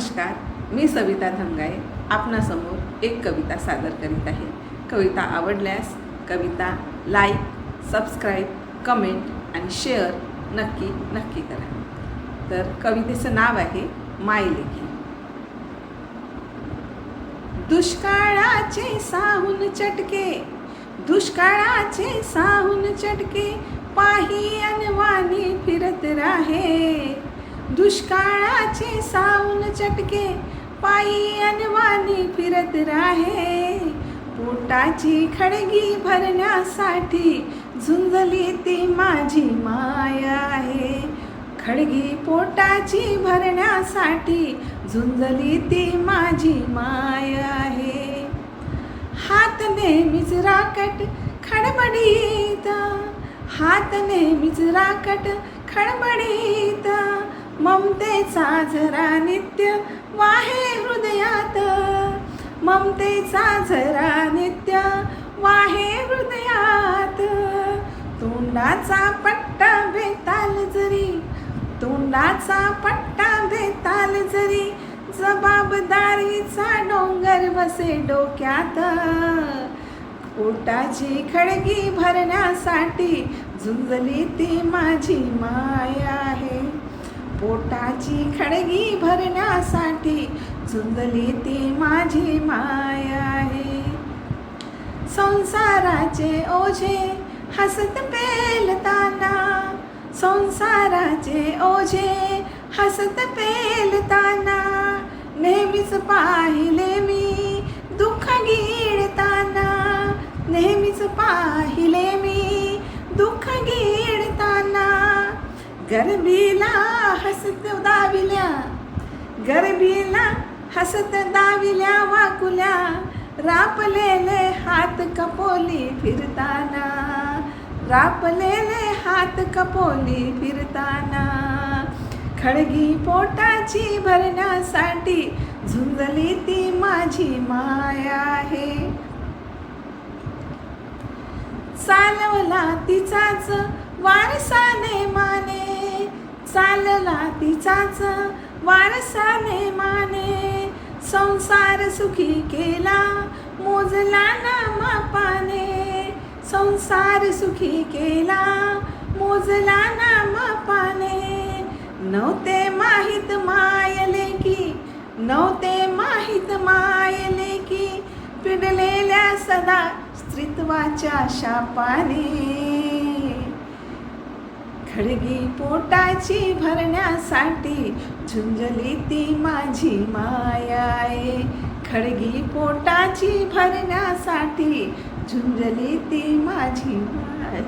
नमस्कार मी सविता धमगाय आपणासमोर एक कविता सादर करीत आहे. कविता आवडल्यास कविता लाईक सबस्क्राईब कमेंट आणि शेअर नक्की नक्की करा. तर कवितेचं नाव आहे माय लेखी. दुष्काळाचे साहून चटके दुष्काळाचे साहून चटके पाही अनवानी फिरत राहे. दुष्काळाचे साहून चटके पायी अनवानी फिरत राहे. पोटाची खडगी भरण्यासाठी झुंजली ती माझी माया आहे. खडगी पोटाची भरण्यासाठी झुंजली ती माझी माया आहे. हात नेहमीच राकट खडबडीत हात नेहमीच राकट खडबडीत. ममतेचा झरा नित्य वाहे हृदयात. ममतेचा झरा नित्य वाहे हृदयात. तोंडाचा पट्टा बेताल जरी तोंडाचा पट्टा बेताल जरी जबाबदारीचा डोंगर बसे डोक्यात. पोटाची खडगी भरण्यासाठी झुंजली ती माझी माया आहे. पोटाची खडगी भरण्यासाठी झुंजली ती माझी माया आहे. संसाराचे ओझे हसत पेलताना संसाराचे ओझे हसत पेलताना नेहमीच पाहिले मी दुःख गिळताना नेहमीच पाहिले मी दुःख गिळ गरबीला हसत दाविल्या गरबीला हसत दाविल्या वाकुल्या रापलेले हात कपोली फिरताना रापलेले हात कपोली फिरताना खडगी पोटाची भरण्यासाठी झुंजली ती माझी माया आहे. चालवला तिचाच वारसाने माने चालला तिचाच. वारसाने माने संसार सुखी केला मोजला ना मापाने. संसार सुखी केला मोजला ना मापाने. नव्हते माहीत मायले की नव्हते माहीत मायले की पिडलेल्या सदा स्त्रीत्वाच्या शापाने. खडगी पोटाची भरण्यासाठी झुंजली ती माझी माया आहे. खडगी पोटाची भरण्यासाठी झुंजली ती माझी माया